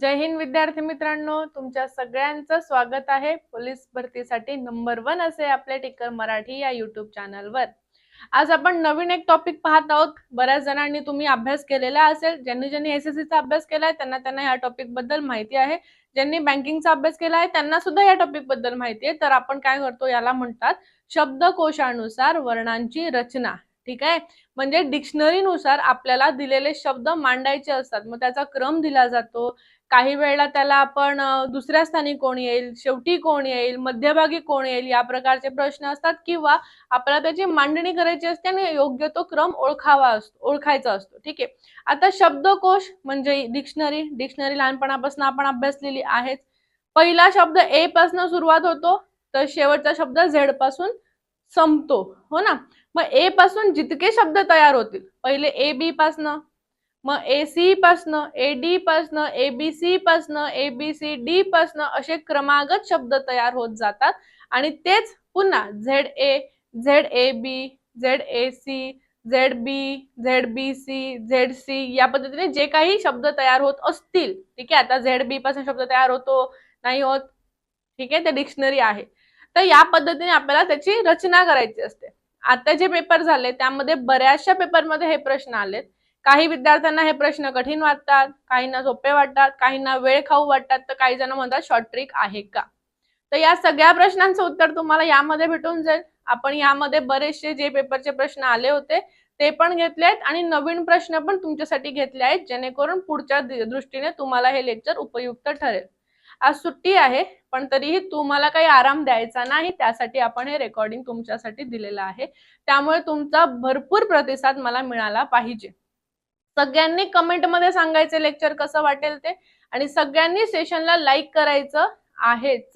जय हिंद विद्यार्थी मित्रांनो तुमच्या सगळ्यांचं स्वागत आहे पोलीस भरतीसाठी नंबर वन असे आपले टिकर मराठी या युट्यूब चॅनलवर. आज आपण नवीन एक टॉपिक पाहत आहोत. बऱ्याच जणांनी तुम्ही अभ्यास केलेला असेल ज्यांनी ज्यांनी एस एस सीचा अभ्यास केलाय त्यांना त्यांना या टॉपिकबद्दल माहिती आहे. ज्यांनी बँकिंगचा अभ्यास केला आहे त्यांना सुद्धा या टॉपिकबद्दल माहिती आहे. तर आपण काय करतो याला म्हणतात शब्दकोशानुसार वर्णांची रचना. ठीक आहे? म्हणजे डिक्शनरीनुसार आपल्याला दिलेले शब्द मांडायचे असतात. मग त्याचा क्रम दिला जातो. काही वेळेला त्याला आपण दुसऱ्या स्थानी कोण येईल शेवटी कोण येईल मध्यभागी कोण येईल या प्रकारचे प्रश्न असतात किंवा आपल्याला त्याची मांडणी करायची असते आणि योग्य तो क्रम ओळखावा असतो ओळखायचा असतो. ठीक आहे? आता शब्दकोश म्हणजे डिक्शनरी डिक्शनरी लहानपणापासून आपण अभ्यासलेली आहेच पहिला शब्द ए पासून सुरुवात होतो तर शेवटचा शब्द झेडपासून संपतो. हो ना? मग ए पासून जितके शब्द तयार होतील पहिले ए बी पासनं मग ए सी पासनं ए डी पासनं ए बी सी पासनं ए बी सी डी पासनं असे क्रमागत शब्द तयार होत जातात. आणि तेच पुन्हा Z A Z A B Z A C Z B Z B C Z C या पद्धतीने जे काही शब्द तयार होत असतील. ठीक आहे आता झेड बी पासून शब्द तयार होतो नाही होत. ठीक आहे ते डिक्शनरी आहे. तर या पद्धतीने आपल्याला त्याची रचना करायची असते. आता जे पेपर झाले त्यामध्ये बऱ्याचशा पेपरमध्ये हे प्रश्न आलेत. काही विद्यार्थ्यांना हे प्रश्न कठीण वाटतात काहींना सोपे वाटतात काहींना वेळ खाऊ वाटतात तर काही जण म्हणतात शॉर्ट ट्रिक आहे का? तर या सगळ्या प्रश्नांचं उत्तर तुम्हाला यामध्ये भेटून जाईल. आपण यामध्ये बरेचसे जे पेपरचे प्रश्न आले होते ते पण घेतले आहेत आणि नवीन प्रश्न पण तुमच्यासाठी घेतले आहेत जेणेकरून पुढच्या दृष्टीने तुम्हाला हे लेक्चर उपयुक्त ठरेल. आज सुट्टी आहे पण तरीही तुम्हाला काही आराम द्यायचा नाही त्यासाठी आपण हे रेकॉर्डिंग तुमच्यासाठी दिलेलं आहे. त्यामुळे तुमचा भरपूर प्रतिसाद मला मिळाला पाहिजे. सगळ्यांनी कमेंटमध्ये सांगायचे लेक्चर कसं वाटेल ते. आणि सगळ्यांनी सेशनला लाईक करायचं आहेच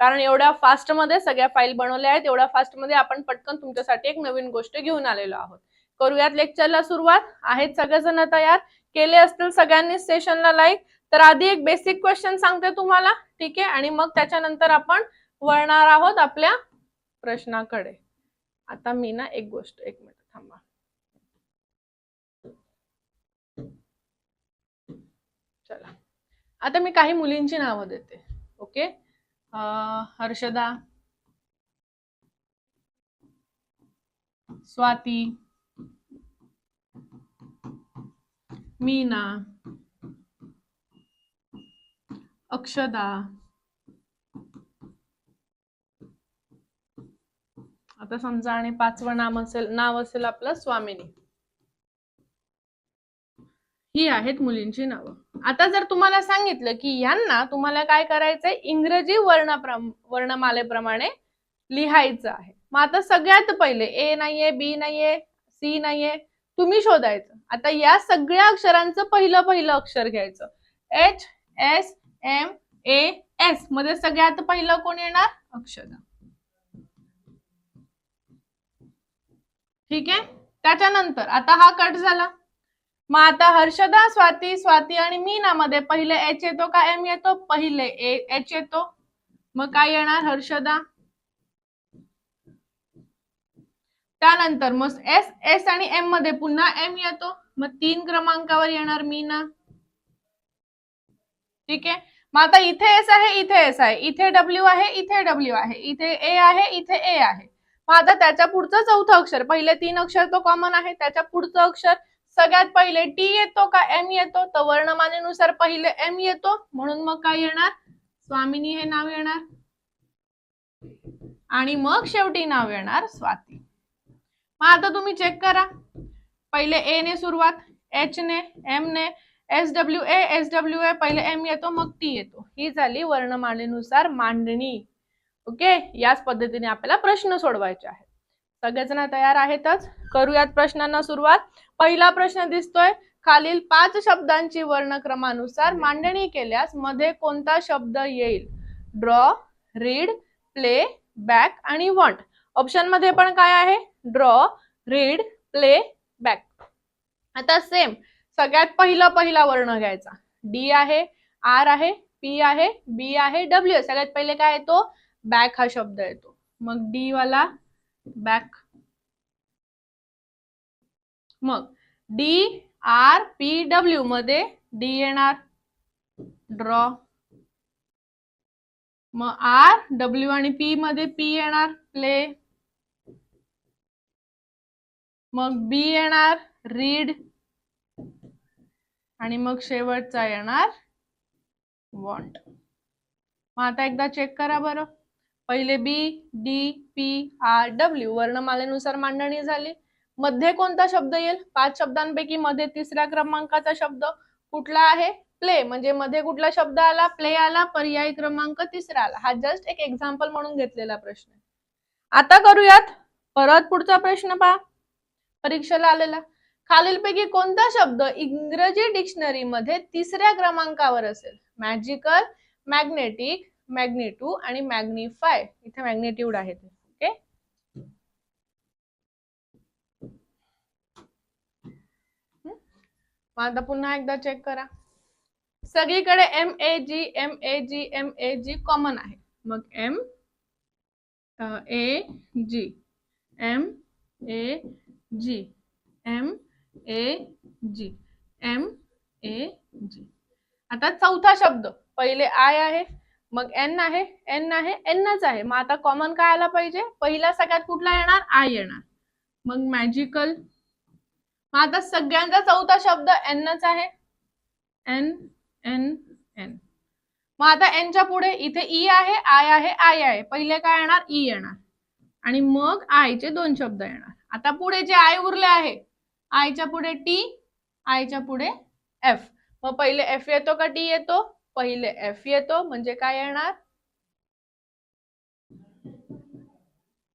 कारण एवढ्या फास्टमध्ये सगळ्या फाईल बनवल्या आहेत एवढ्या फास्टमध्ये आपण पटकन तुमच्यासाठी एक नवीन गोष्ट घेऊन आलेलो आहोत. करूयात लेक्चरला सुरुवात. आहेत सगळेजण तयार? केले असतील सगळ्यांनी सेशनला लाईक तर आधी एक बेसिक क्वेश्चन सांगते तुम्हाला. ठीक आहे? आणि मग त्याच्यानंतर आपण वळणार आहोत आपल्या प्रश्नाकडे. आता मी ना एक गोष्ट एक मिनिट थांबा चला आता मी काही मुलींची नावं देते. ओके? अं, हर्षदा स्वाती मीना अक्षदा आता समजा आणि पाचवं नाम असेल नाव असेल आपलं स्वामिनी. ही आहेत मुलींची नावं. आता जर तुम्हाला सांगितलं की यांना तुम्हाला काय करायचंय? इंग्रजी वर्ण वर्णमालेप्रमाणे लिहायचं आहे. मग आता सगळ्यात पहिले ए नाहीये बी नाहीये सी नाहीये तुम्ही शोधायचं. आता या सगळ्या अक्षरांचं पहिलं पहिलं अक्षर घ्यायचं. एच एस एम ए एसमध्ये सगळ्यात पहिलं कोण येणार? अक्षर ठीक आहे? त्याच्यानंतर आता हा कट झाला. मग आता हर्षदा स्वाती स्वाती आणि मीना मध्ये पहिले एच येतो का एम येतो? पहिले एच येतो. मग काय येणार हर्षदा? त्यानंतर मग एस एस आणि एममध्ये पुन्हा एम येतो. मग तीन क्रमांकावर येणार मीना. ठीक आहे? मग आता इथे एस आहे इथे एस आहे. इथे डब्ल्यू आहे इथे डब्ल्यू आहे. इथे ए आहे इथे ए आहे. मग आता त्याच्या पुढचं चौथं अक्षर पहिले तीन अक्षर तो कॉमन आहे. त्याच्या पुढचं अक्षर सगळ्यात पहिले टी येतो का एम येतो? तर वर्णमानेनुसार पहिले एम येतो. म्हणून मग काय येणार? स्वामिनी हे नाव येणार. आणि मग शेवटी नाव येणार स्वाती. मग आता तुम्ही चेक करा. पहिले ए ने सुरुवात एच ने एम ने S W A S W A पहिले एम येतो मग टी येतो. ही झाली वर्णमालेनुसार मांडणी. ओके याच पद्धतीने आपल्याला प्रश्न सोडवायचे आहेत. सगळेजण तयार आहेतच? करूयात प्रश्नांना सुरुवात. पहिला प्रश्न दिसतोय. खालील पाच शब्दांची वर्णक्रमानुसार मांडणी केल्यास मध्ये कोणता शब्द येईल? ड्रॉ रीड प्ले बॅक आणि वॉन्ट ऑप्शनमध्ये पण काय आहे? ड्रॉ रीड प्ले बॅक आता सेम सगळ्यात पहिला पहिला वर्ण घ्यायचा. डी आहे आर आहे पी आहे बी आहे डब्ल्यू सगळ्यात पहिले काय येतो? बॅक हा शब्द येतो. मग डी वाला बॅक मग डी आर पी डब्ल्यू मध्ये डी येणार. ड्रॉ मग आर डब्ल्यू आणि पी मध्ये पी येणार. प्ले मग बी येणार. रीड आणि मग शेवटचा येणार. वॉन्ट मग आता एकदा चेक करा बरं. पहिले B D P R W वर्णमालेनुसार मांडणी झाली. मध्ये कोणता शब्द येईल? पाच शब्दांपैकी मध्ये तिसऱ्या क्रमांकाचा शब्द कुठला आहे? प्ले. म्हणजे मध्ये कुठला शब्द आला? प्ले आला. पर्यायी क्रमांक तिसरा आला. हा जस्ट एक एक्झाम्पल म्हणून घेतलेला प्रश्न आता करूयात. परत पुढचा प्रश्न पहा. परीक्षेला आलेला. खालीलपैकी कोणता शब्द इंग्रजी डिक्शनरी मध्ये तिसऱ्या क्रमांकावर असेल? मॅजिकल मॅग्नेटिक मॅग्नेटू आणि मॅग्निफाय इथे मॅग्नेट्यूड आहे ते ओके मग आता पुन्हा एकदा चेक करा. सगळीकडे M A G M A G M A G common आहे. मग M A G M A G M A G M A G आता चौथा शब्द. पहिले आय आहे मग एन आहे एन आहे एनच आहे. मग आता कॉमन काय आला पाहिजे? पहिला सगळ्यात कुठला येणार? आय येणार. मग मॅजिकल मग आता सगळ्यांचा चौथा शब्द एनच आहे. एन एन एन मग आता एनच्या पुढे इथे ई आहे आय आहे आय आहे. पहिले काय येणार? ई येणार. आणि मग आयचे दोन शब्द येणार. आता पुढे जे आय उरले आहे आयच्या पुढे टी आयच्या पुढे एफ मग पहिले एफ येतो का टी येतो? पहिले एफ येतो. म्हणजे काय येणार?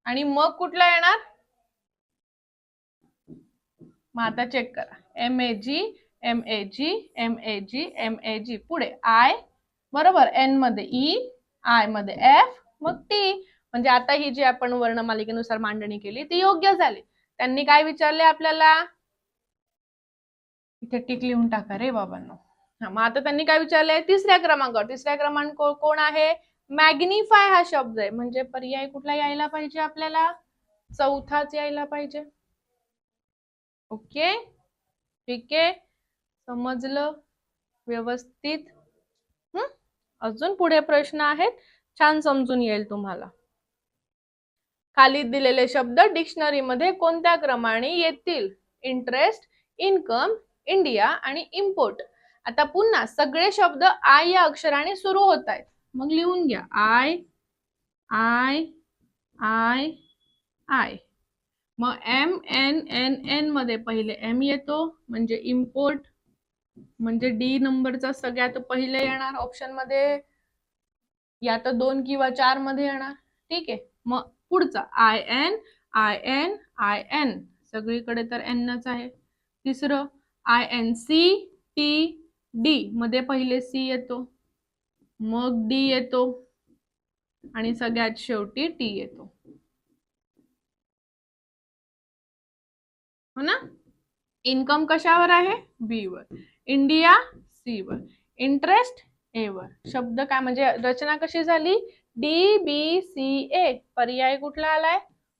आणि मग कुठला येणार? मग आता चेक करा. M A G M A G M A G M A G पुढे आय बरोबर? एनमध्ये e, ई आयमध्ये एफ मग टी म्हणजे आता ही जी आपण वर्णमालिकेनुसार मांडणी केली ती योग्य झाली. त्यांनी काय विचारले आपल्याला? इथे टिक लिहून टाका रे बाबांनो. हा मग आता त्यांनी काय विचारलंय तिसऱ्या क्रमांकावर. तिसऱ्या क्रमांक कोण आहे? मॅग्निफाय हा शब्द आहे. म्हणजे पर्याय कुठला यायला पाहिजे आपल्याला? चौथाच यायला पाहिजे. ओके? ठीक आहे. समजलं? व्यवस्थित. हम्म अजून पुढे प्रश्न आहेत? छान समजून येईल तुम्हाला. खाली दिलेले शब्द डिक्शनरी मध्ये कोणत्या क्रमाने येतील? इंटरेस्ट इन्कम इंडिया आणि इम्पोर्ट. आता पुन्हा सगळे शब्द आय या अक्षराने सुरू होत आहेत. मग लिहून घ्या. I I I I. मग एम एन एन एनमध्ये पहिले एम येतो म्हणजे इम्पोर्ट म्हणजे डी नंबरचा सगळ्यात पहिले येणार ऑप्शनमध्ये. या तर दोन किंवा चारमध्ये येणार. ठीक आहे. मग पुढचा I N I N I N सगळीकडे तर एनच आहे. तिसरं I N C T D मध्ये पहिले सी येतो. मग डी येतो. आणि सगळ्यात शेवटी टी येतो. हो ना? इन्कम कशावर आहे? बी वर. इंडिया सी वर. इंटरेस्ट ए वर. शब्द काय? म्हणजे रचना कशी झाली? डी बी सी ए पर्याय कुठला आलाय?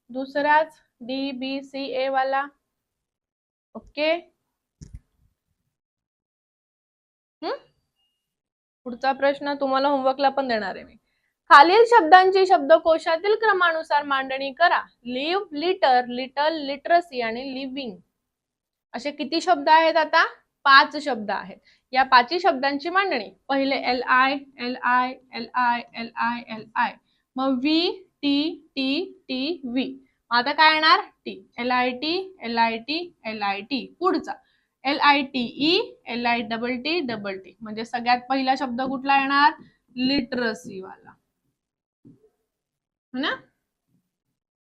दुसराच डी बी सी ए वाला. ओके हम्म पुढचा प्रश्न तुम्हाला होमवर्कला पण देणार आहे मी. खालील शब्दांची शब्दकोशातील क्रमानुसार मांडणी करा. लिव्ह लिटर लिटल लिटरसी आणि लिव्हिंग असे किती शब्द आहेत आता? पाच शब्द आहेत. या पाचही शब्दांची मांडणी. पहिले L I L I L I L I L I मग V T T T V आता काय येणार? T L I T L I T L I T पुढचा. L I T E L I double T double T म्हणजे सगळ्यात पहिला शब्द कुठला येणार? लिटरसी वाला. हो ना?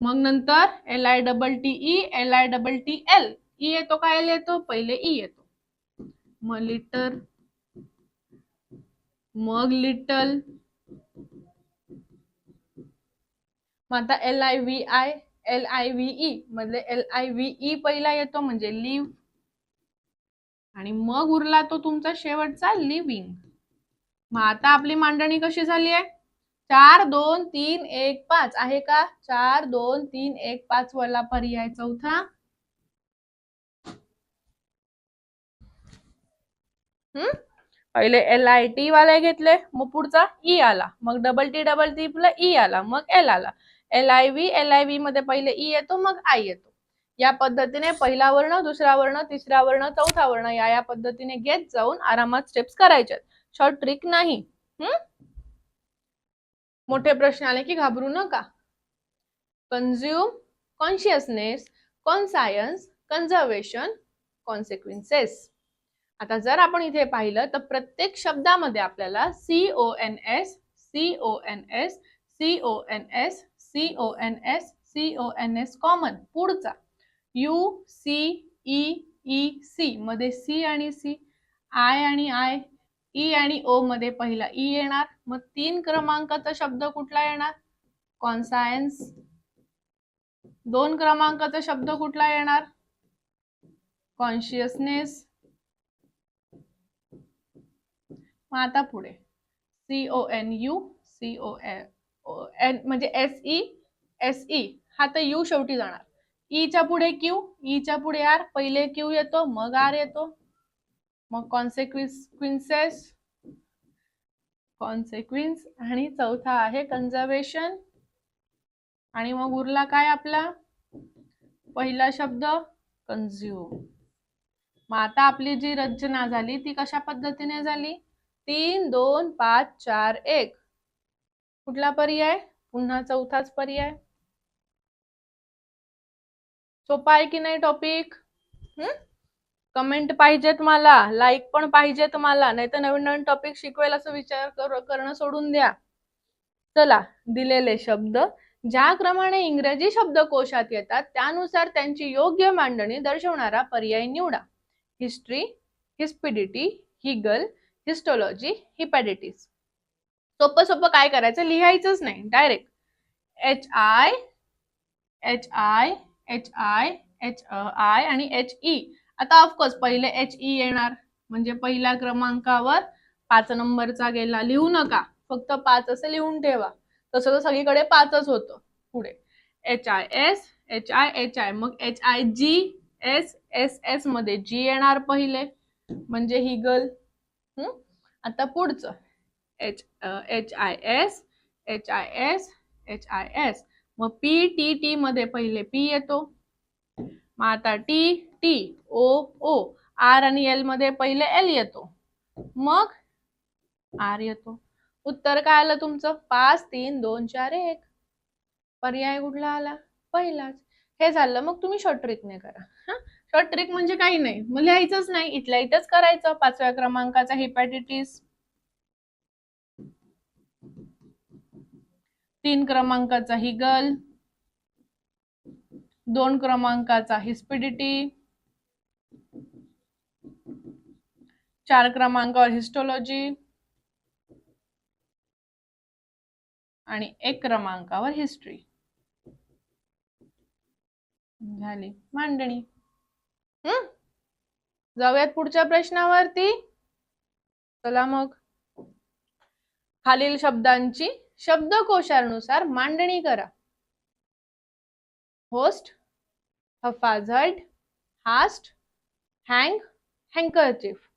मग नंतर L I double T E L I double T L E येतो का एल येतो? पहिले ई येतो. मग लिटर मग लिटल मग आता L I V I L I V E मधले एल आय व्ही ई पहिला येतो म्हणजे लिव्ह आणि मग उरला तो तुमचा शेवटचा लिव्हिंग मग आता आपली मांडणी कशी झाली आहे? चार दोन तीन एक पाच. आहे का? चार दोन तीन एक पाच वाला पर्याय चौथा. हम्म? पहिले एल आय टी वाले घेतले मग पुढचा ई आला. मग double T double T E आला मग एल आला. L I V L I V मध्ये पहिले ई येतो मग आय येतो. या पद्धतीने पहिला वर्ण दुसरा वर्ण तिसरा वर्ण चौथा वर्ण या या पद्धतीने घेत जाऊन आरामात स्टेप्स करायच्यात. शॉर्ट ट्रिक नाही. हम्म? मोठे प्रश्न आले की घाबरू नका. Consume consciousness conscience conservation consequences आता जर आपण इथे पाहिलं तर प्रत्येक शब्दामध्ये आपल्याला C O N S C O N S C O N S C O N S C O N S common पुढचा. U C E E C मध्ये सी आणि सी आय आणि आय ई आणि O मध्ये पहिला. E येणार मग तीन क्रमांकाचा शब्द कुठला येणार? कॉन्सायन्स दोन क्रमांकाचा शब्द कुठला येणार? कॉन्शियसनेस मग आता पुढे. C O N U C O N म्हणजे एस ई एस ई हा तर यू शेवटी जाणार. E ईच्या पुढे क्यू ईच्या e पुढे आर पहिले क्यू येतो मग आर येतो. मग कॉन्सिक्विन्सेस कॉन्सिक्विन्स आणि चौथा आहे कन्झर्वेशन आणि मग उरला काय आपला? पहिला शब्द कन्झ्युम मग आता आपली जी रचना झाली ती कशा पद्धतीने झाली? तीन दोन पाच चार एक. कुठला पर्याय? पुन्हा चौथाच पर्याय. सोपा आहे की नाही टॉपिक हम्म कमेंट पाहिजेत मला लाईक पण पाहिजेत मला नाही तर नवीन नवीन टॉपिक शिकवेल असं विचार कर करणं सोडून द्या. चला दिलेले शब्द. ज्या क्रमाने इंग्रजी शब्दकोशात येतात त्यानुसार त्यांची योग्य मांडणी दर्शवणारा पर्याय निवडा. History hispidity Hegel histology hepatitis सोपं सोपं काय करायचं? लिहायचंच नाही direct. H I H I H I H I आणि एच ई. आता ऑफकोर्स पहिले एच ई येणार. म्हणजे पहिल्या क्रमांकावर पाच नंबरचा गेला. लिहू नका. फक्त पाच असं लिहून ठेवा. तसं तर सगळीकडे पाचच होतं. पुढे. H I S H I H I मग H I G S S एसमध्ये जी येणार पहिले. म्हणजे ही गर्ल आता पुढचं. H H I S H I S H I S मग पी टी टी मध्ये पहिले पी येतो. मग आता T T O O R आणि एलमध्ये पहिले एल येतो. मग आर येतो. उत्तर काय आलं तुमचं? पाच तीन दोन चार एक. पर्याय कुठला आला? पहिलाच. हे झालं मग तुम्ही शॉर्ट ट्रिकने करा. हा? शॉर्ट ट्रिक म्हणजे काही नाही. मग लिहायचंच नाही. इथल्या इथंच करायचं. पाचव्या क्रमांकाचा हिपॅटिटिस तीन क्रमांकाचा हिगल दोन क्रमांकाचा हिस्पिडिटी चार क्रमांकावर हिस्टॉलॉजी आणि एक क्रमांकावर हिस्ट्री झाली. मांडणी. हम्म जाऊयात पुढच्या प्रश्नावरती. चला मग. खालील शब्दांची शब्दकोशानुसार मांडणी करा. Host haphazard haste hang handkerchief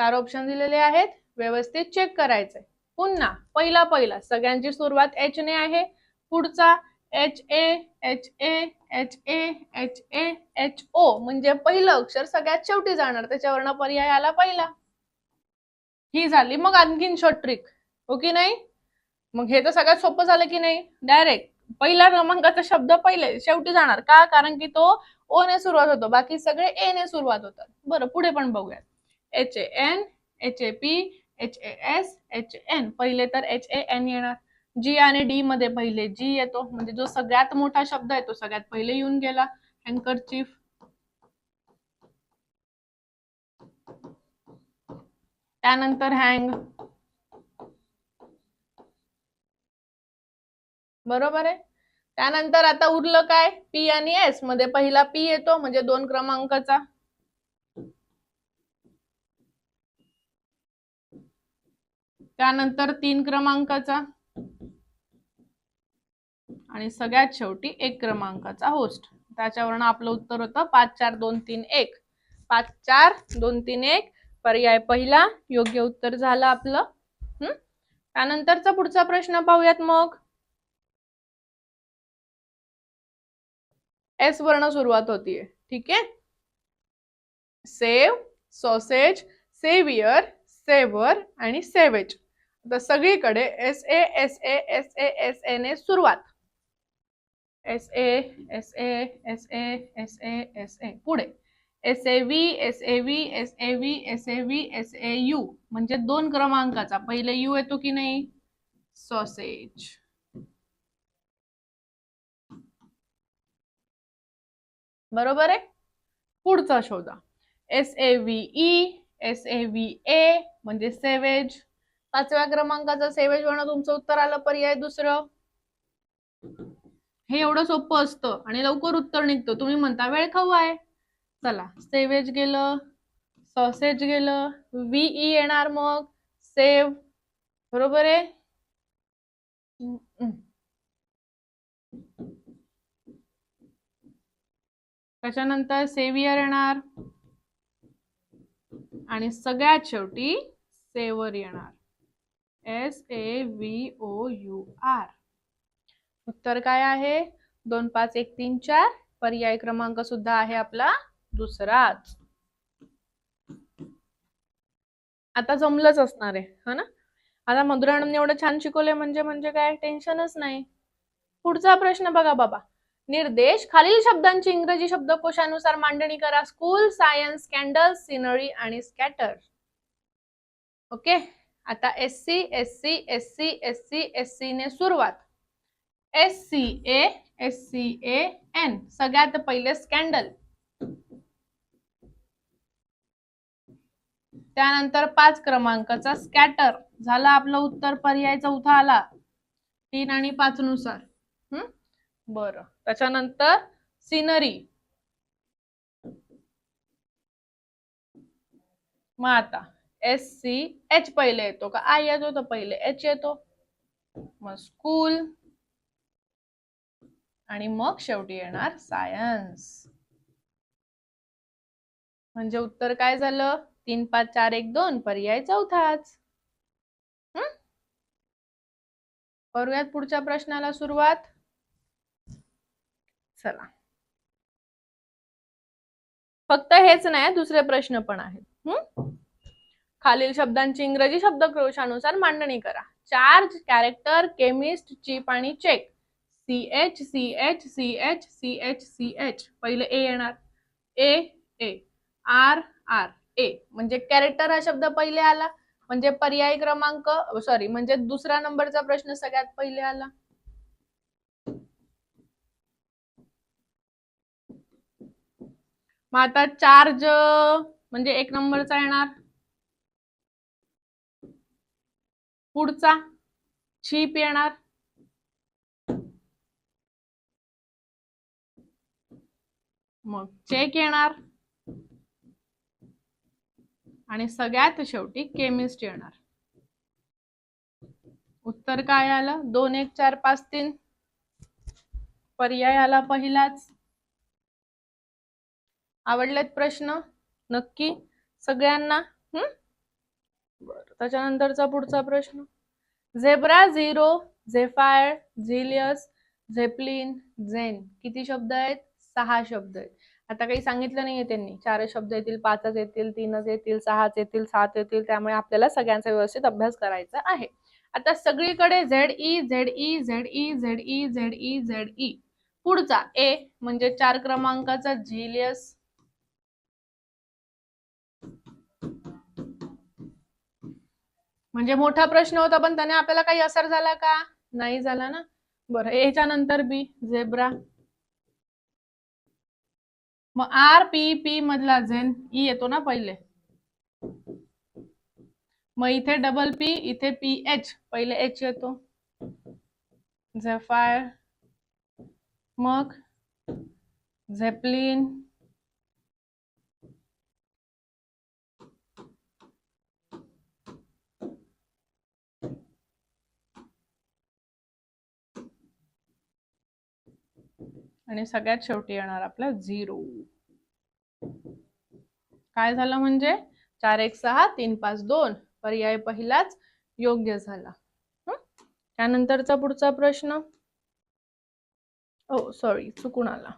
चार ऑप्शन दिलेले आहेत. व्यवस्थित चेक करायचंय. पुन्हा पहिला पहिला. सगळ्यांची सुरुवात एच ने आहे. पुढचा H A H A H A H A H O म्हणजे पहिलं अक्षर सगळ्यात शेवटी जाणार. त्याच्यावरनं पर्याय आला पहिला. ही झाली मग आणखीन शॉर्ट ट्रिक हो की नाही? मग हे तर सगळ्यात सोपं झालं की नाही? डायरेक्ट पहिला क्रमांकाचा शब्द पहिले शेवटी जाणार. का? कारण की तो ओ ने सुरुवात होतो. बाकी सगळे ए ने सुरुवात होतात. बरं पुढे पण बघूयात. H A N H A P H A S H N पहिले तर एच ए एन येणार. जी आणि डी मध्ये पहिले जी येतो. म्हणजे जो सगळ्यात मोठा शब्द आहे तो सगळ्यात पहिले येऊन गेला. हँकर चीफ त्यानंतर हँग बरोबर आहे? त्यानंतर आता उरलं काय? पी आणि एसमध्ये पहिला पी येतो म्हणजे दोन क्रमांकाचा. त्यानंतर तीन क्रमांकाचा. आणि सगळ्यात शेवटी एक क्रमांकाचा होस्ट त्याच्यावरनं आपलं उत्तर होतं पाच चार दोन तीन एक. पाच चार दोन तीन एक. पर्याय पहिला योग्य उत्तर झालं आपलं. हम्म त्यानंतरचा पुढचा प्रश्न पाहूयात मग. एस वर्ण सुरुवात होतीये. ठीक? आहे सेव सॉसेज सेवियर सेवर आणि सेवेज तर सगळीकडे S A S A S A S A ने सुरुवात. S A S A S A S A S A पुढे. S A V S A V S A V S A V S A U म्हणजे दोन क्रमांकाचा. पहिले you येतो की नाही? सॉसेज बरोबर आहे? पुढचा शोधा. S A V E S A V A म्हणजे सेवेज पाचव्या क्रमांकाचा सेवेज म्हणून तुमचं उत्तर आलं पर्याय दुसरं. हे एवढं सोपं असतं आणि लवकर उत्तर निघतं. तुम्ही म्हणता वेळ खाऊ आहे. चला सेवेज गेलं सॉसेज गेलं व्ही ई येणार मग सेव बरोबर आहे? त्याच्यानंतर सेवियर येणार. आणि सगळ्यात शेवटी सेवर येणार. S A V O U R उत्तर काय आहे? दोन पाच एक तीन चार. पर्याय क्रमांक सुद्धा आहे आपला दुसराच. आता जमलंच असणार आहे हा ना? आता मधुराणने एवढं छान शिकवलंय म्हणजे म्हणजे काय? टेन्शनच नाही. पुढचा प्रश्न बघा बाबा. निर्देश खालील शब्दांची इंग्रजी शब्दकोशानुसार मांडणी करा. स्कूल सायन्स कॅन्डल सिनरी आणि स्कॅटर. ओके? आता S C S C S C S C S C ने सुरुवात. S C A S C A N सगळ्यात पहिले स्कॅन्डल त्यानंतर पाच क्रमांकाचा स्कॅटर झाला आपलं उत्तर पर्याय चौथा आला. तीन आणि पाच नुसार. हम्म बर. त्याच्यानंतर सिनरी मग आता. एस सी एच पहिले येतो का? आय येतो तर पहिले एच येतो. मग स्कूल आणि मग शेवटी येणार सायन्स म्हणजे उत्तर काय झालं? तीन पाच चार एक दोन. पर्याय चौथाच. हम्म? करूयात पुढच्या प्रश्नाला सुरुवात? चला. फक्त हेच नाही दुसरे प्रश्न पण आहेत. हम्म? खालील शब्दांची इंग्रजी शब्दकोशानुसार मांडणी करा. चार्ज कॅरेक्टर केमिस्ट चिप आणि check. C H C H C H C H C H पहिले ए येणार. ए ए आर आर ए म्हणजे कॅरेक्टर हा शब्द पहिले आला. म्हणजे पर्याय क्रमांक सॉरी म्हणजे दुसरा नंबरचा प्रश्न सगळ्यात पहिले आला. मग आता चार्ज म्हणजे एक नंबरचा येणार. पुढचा? छीप येणार? मग चेक येणार? आणि सगळ्यात शेवटी केमिस्ट येणार. उत्तर काय आलं? दोन एक चार पाच तीन. पर्याय आला पहिलाच. आवडलेत प्रश्न? नक्की. सगळ्यांना बरं त्याच्यानंतरचा पुढचा प्रश्न. Zebra zero zephyr zealous zeppelin zen. किती शब्द आहेत? सहा शब्द आहेत. आता काही सांगितलं नाहीये त्यांनी. चार शब्द येतील पाचच येतील तीनच येतील सहाच येतील सात येतील. त्यामुळे आपल्याला सगळ्यांचा व्यवस्थित अभ्यास करायचा आहे. आता सगळीकडे Z E Z E Z E Z E Z E Z E. पुढचा ए म्हणजे चार क्रमांकाचा झिलियस म्हणजे मोठा प्रश्न होता पण त्याने आपल्याला काही असर झाला का? नाही झाला ना? बरं याच्या नंतर बी झेब्रा. मग आर पी पी मधला झेन ई येतो ना पहिले? मग इथे डबल पी इथे पी एच पहिले एच येतो. झेफायर. मग झेपलिन. आणि सगळ्यात शेवटी येणार आपला झिरो. काय झालं म्हणजे? चार एक सहा तीन पाच दोन. पर्याय पहिलाच योग्य झाला. त्यानंतरचा पुढचा प्रश्न? Oh, ओ सॉरी चुकून आला.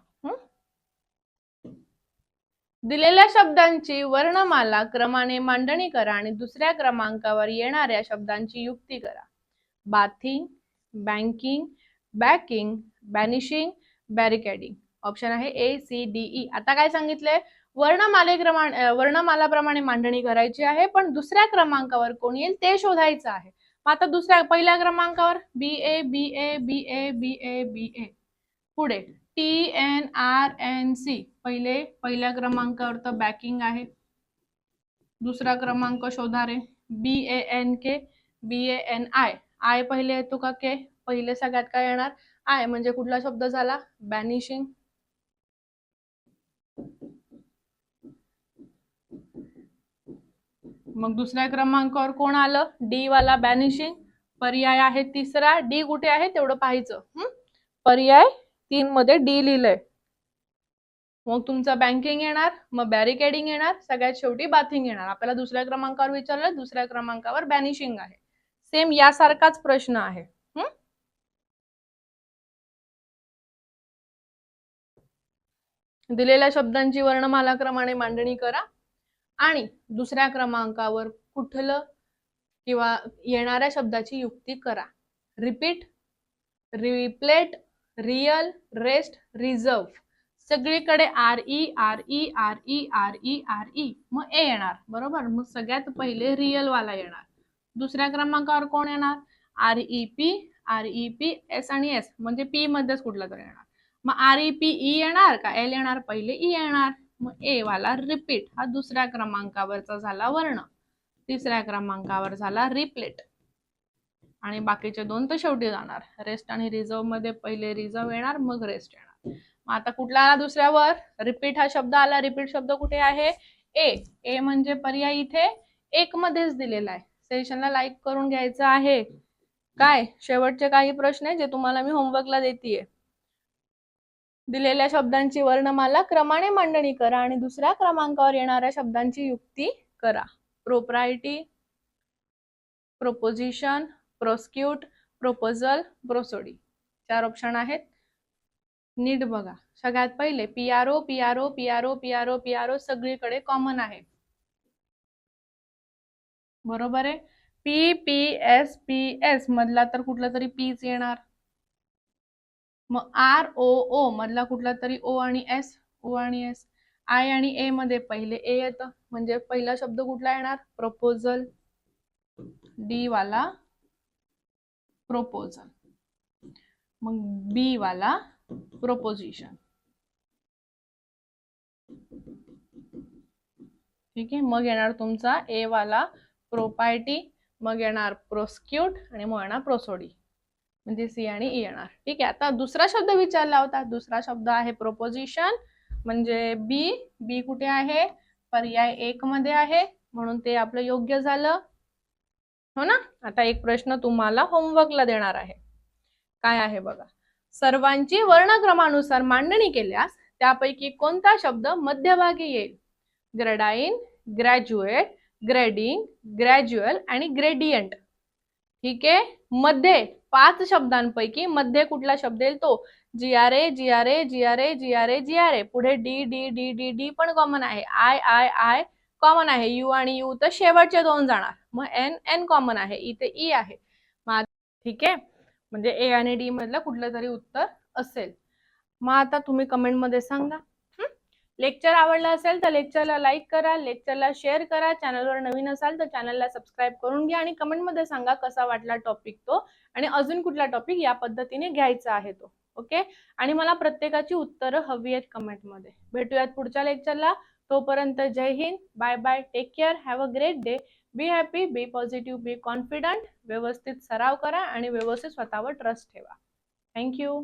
दिलेल्या शब्दांची वर्णमाला क्रमाने मांडणी करा आणि दुसऱ्या क्रमांकावर येणाऱ्या शब्दांची युक्ती करा. Bathing banking backing banishing barricading. Option आहे ए सी डी ई. आता काय सांगितलंय? वर्णमालेक्रमाणे वर्णमालाप्रमाणे मांडणी करायची आहे पण दुसऱ्या क्रमांकावर कोण येईल ते शोधायचं आहे. मग आता दुसऱ्या पहिल्या क्रमांकावर बी ए B A B A B A B A. पुढे T N R N C. पहिले पहिल्या क्रमांकावर तर बॅकिंग आहे. दुसरा क्रमांक शोधा रे. B A N K B A N I. I पहिले येतो का के? पहिले सगळ्यात काय येणार? आय म्हणजे कुठला शब्द झाला? बॅनिशिंग मग दुसऱ्या क्रमांकावर कोण आलं? डी वाला बॅनिशिंग पर्याय आहे तिसरा. डी कुठे आहे? तेवढं पाहायचं. पर्याय तीन मध्ये डी लिहिलंय. मग तुमचं बँकिंग येणार मग बॅरिकेडिंग येणार सगळ्यात शेवटी बाथिंग येणार. आपल्याला दुसऱ्या क्रमांकावर विचारलं दुसऱ्या क्रमांकावर बॅनिशिंग आहे. सेम यासारखाच प्रश्न आहे. दिलेल्या शब्दांची वर्णमालाक्रमाने मांडणी करा. आणि दुसऱ्या क्रमांकावर कुठलं किंवा येणाऱ्या शब्दाची युक्ती करा. Repeat replete real rest reserve सगळीकडे R E R E R E R E R E मग ए येणार. बरोबर? मग सगळ्यात पहिले रियल वाला येणार. दुसऱ्या क्रमांकावर कोण येणार? R E P R E P S आणि एस म्हणजे पी मध्येच कुठला तरी येणार. मग आर ई पी ई येणार का? एल येणार पहिले ई येणार. मग ए वाला रिपीट हा दुसऱ्या क्रमांकावरचा झाला वर्ण. तिसऱ्या क्रमांकावर झाला रिप्लेट आणि बाकीचे दोन तर शेवटी जाणार. रेस्ट आणि रिझर्वमध्ये पहिले रिझर्व येणार मग रेस्ट येणार. मग आता कुठला आला दुसऱ्यावर रिपीट हा शब्द आला. रिपीट शब्द कुठे आहे? ए ए म्हणजे पर्याय इथे एक मध्येच दिलेला आहे. सेशनला लाईक करून घ्यायचं आहे. काय? शेवटचे काही प्रश्न आहे जे तुम्हाला मी होमवर्कला देते दिलेल्या शब्दांची वर्णमाला क्रमाने मांडणी करा आणि दुसऱ्या क्रमांकावर येणाऱ्या शब्दांची युक्ती करा. Propriety proposition prosecute proposal prosody चार ऑप्शन आहेत. नीट बघा. सगळ्यात पहिले P R O P R O P R O P R O P R O सगळीकडे कॉमन आहे. बरोबर आहे? P P S P S मधला तर कुठला तरी पीच येणार. मग आर ओ ओ मधला कुठला तरी ओ आणि एस ओ आणि एस. आय आणि ए मध्ये पहिले ए येतं. म्हणजे पहिला शब्द कुठला येणार? प्रपोजल डी वाला प्रोपोजल मग बी वाला प्रोपोजिशन ठीक आहे? मग येणार तुमचा ए वाला प्रोपायटी मग येणार प्रोस्क्यूट आणि मग येणार प्रोसोडी म्हणजे सी आणि ई येणार. ठीक आहे आता दुसरा शब्द विचारला होता. दुसरा शब्द आहे प्रोपोजिशन म्हणजे बी बी कुठे आहे? पर्याय एक मध्ये आहे. म्हणून ते आपलं योग्य झालं. हो ना? आता एक प्रश्न तुम्हाला होमवर्कला देणार आहे. काय आहे बघा? सर्वांची वर्णक्रमानुसार मांडणी केल्यास त्यापैकी कोणता शब्द मध्यभागी येईल? ग्रेडाईन ग्रॅज्युएट ग्रेडिंग ग्रॅज्युअल आणि ग्रेडियंट ठीक आहे? मध्ये पाच शब्दांपैकी मध्ये कुठला शब्द येईल तो? G R A G R A G R A G R A G R A पुढे D D D D D पण कॉमन आहे. आय आय आय कॉमन आहे. यू आणि यू तर शेवटचे दोन जाणार. मग एन एन कॉमन आहे. इथे ई आहे. मग ठीक आहे? म्हणजे ए आणि डी मधलं कुठलं तरी उत्तर असेल. मग आता तुम्ही कमेंटमध्ये सांगा. लेक्चर आवडलं असेल तर लेक्चरला लाईक करा लेक्चरला शेअर करा चॅनलवर नवीन असाल तर चॅनलला सबस्क्राईब करून घ्या आणि कमेंटमध्ये सांगा कसा वाटला टॉपिक तो आणि अजून कुठला टॉपिक या पद्धतीने घ्यायचा आहे तो. ओके? आणि मला प्रत्येकाची उत्तरं हवी आहेत कमेंटमध्ये. भेटूयात पुढच्या लेक्चरला. तोपर्यंत जय Hind. Bye bye. Take care have a great day be happy be positive be confident व्यवस्थित सराव करा आणि व्यवस्थित स्वतःवर ट्रस्ट ठेवा. थँक्यू